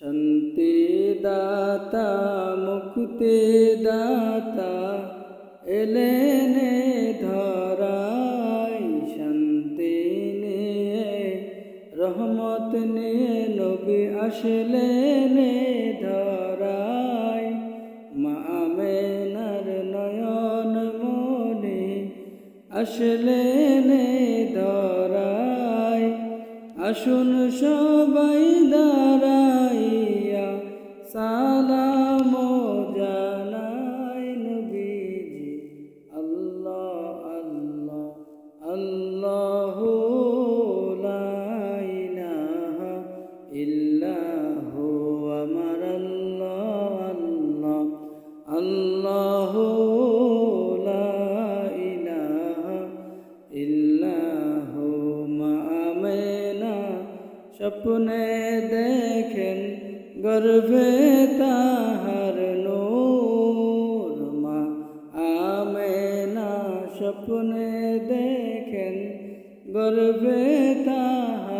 শান্তি দাতা, মুক্তি দাতা, এলেনে ধরাই শান্তি নিয়ে, রহমত নিয়ে নবী আসলেন ধরাই। মা আমেনার নয়ন মনে আসলেন ধরাই। আসুন সবাই দাঁড়াইয়া স্বপ্নে দেখেন গর্ভে তাহার নূর মা। আমেনা স্বপ্নে দেখেন গর্ভে তাহার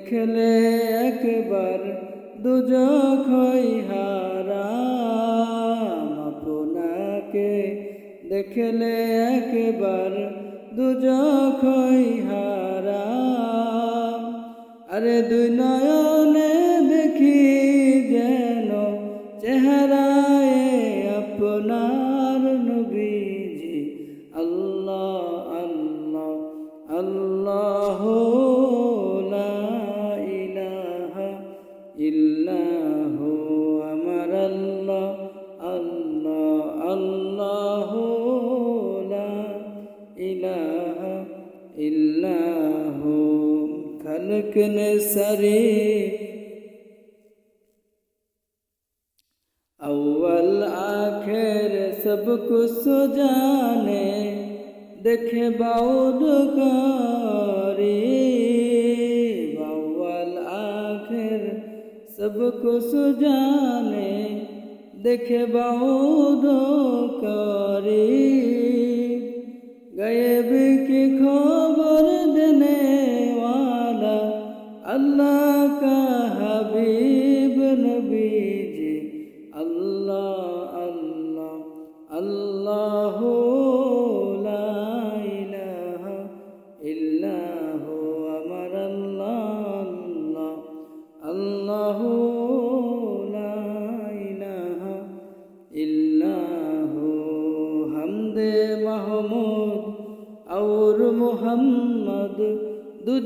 দেখলে একবার দুজখ হারাম। আপনাকে দেখলে একবার দুজখ হারাম। আরে দুই নয়নে দেখি যেন চেহারায় আপনার নবীজি رکن سرے اول آخر سب کو سو جانے، دیکھے باؤد گاری اول آخر سب کو سو جانے، دیکھے باؤد گئے بھی کی خبر دینے والے আল্লাহ কা হাবিব নবী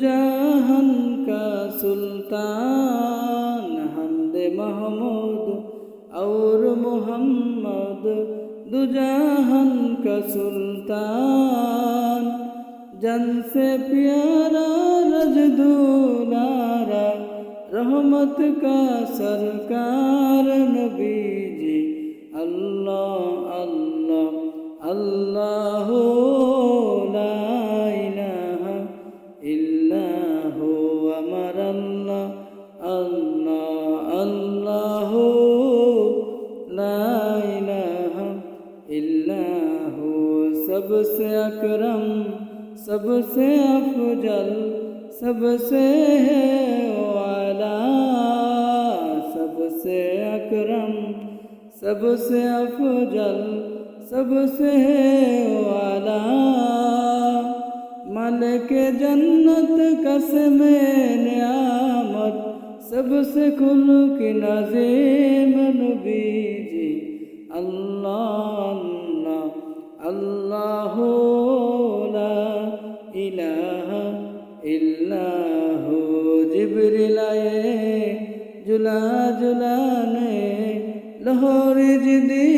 दुजाहन का सुल्तान हमदे महमूद और मोहम्मद दुजाहन का सुल्तान जन से प्यारा रज दुलारा रहमत का सरकार नबी जी अल्लाह अल्लाह अल्लाह سب سے افضل، سب سے والا، سب سے اکرم، سب سے افضل، سب سے والا۔ ملک جنت قسم نعمت، سب سے کل کی نظیم نبی جی۔ اللہ اللہ اللہ ঝুলায়ে জুলা জুলানে লহর জিদি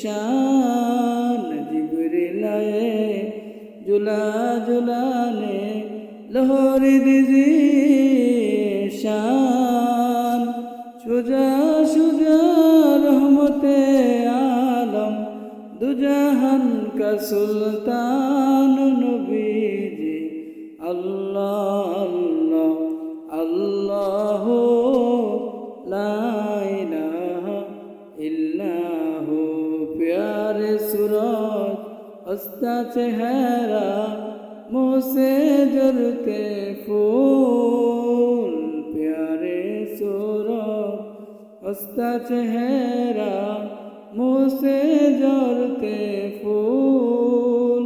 শান জিবরিলায়ে জুলা জুলানে লহর দিদি শান। সুজা সুজা রহমতে আলম, দুজাহান কা সুলতান নবীজি, আল্লাহ پیار سراج استا چہرہ، منہ سے جڑتے پھول۔ پیارے سراج استا چہرہ، منہ سے جڑتے پھول۔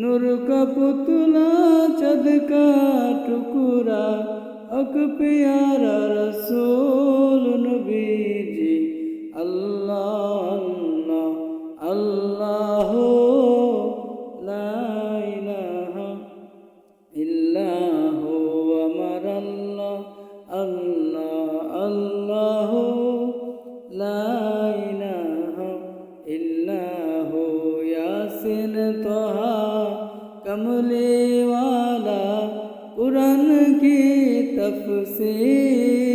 نور کا پتلا چد کا ٹکرا اک پیارا رسول نبی कमले वाला कुरान की तफसीर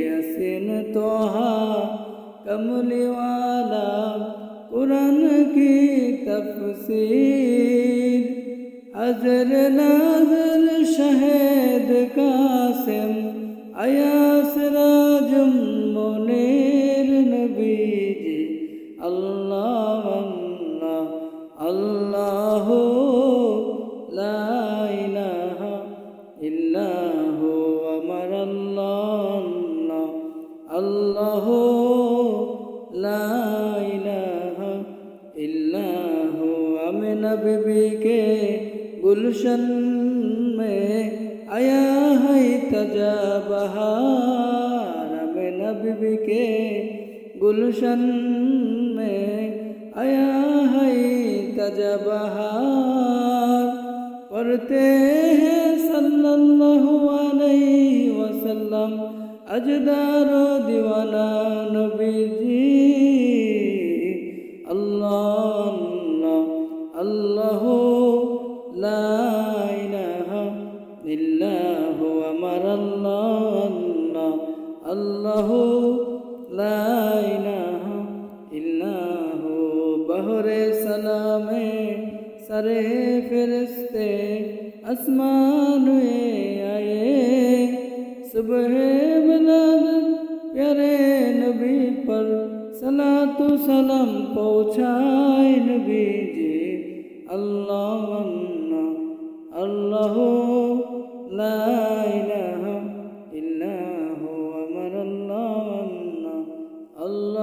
यासिन तोहा कमले वाला कुरान की तफसीर हजर नाजर शहद कासिम अयास राजम मुनीर नबी হাই তাজা বাহার আমি না বিবিকে গুলশন মে আয়া হাই তাজা বাহার পড়তে হ্যাঁ সাল্লাল্লাহু আলাইহি ওয়াসাল্লাম, আজদারো দিওয়ানা নবীজি। আল্লাহ আল্লাহ লা अल्लाह ला इलाहा इल्ला हु बहरे सलामे सरे फिरस्ते आसमान आए सुबह बलागत प्यारे नबी पर सलातु सलाम पहुँचाए नबी जी अल्लाह अल्लाह ला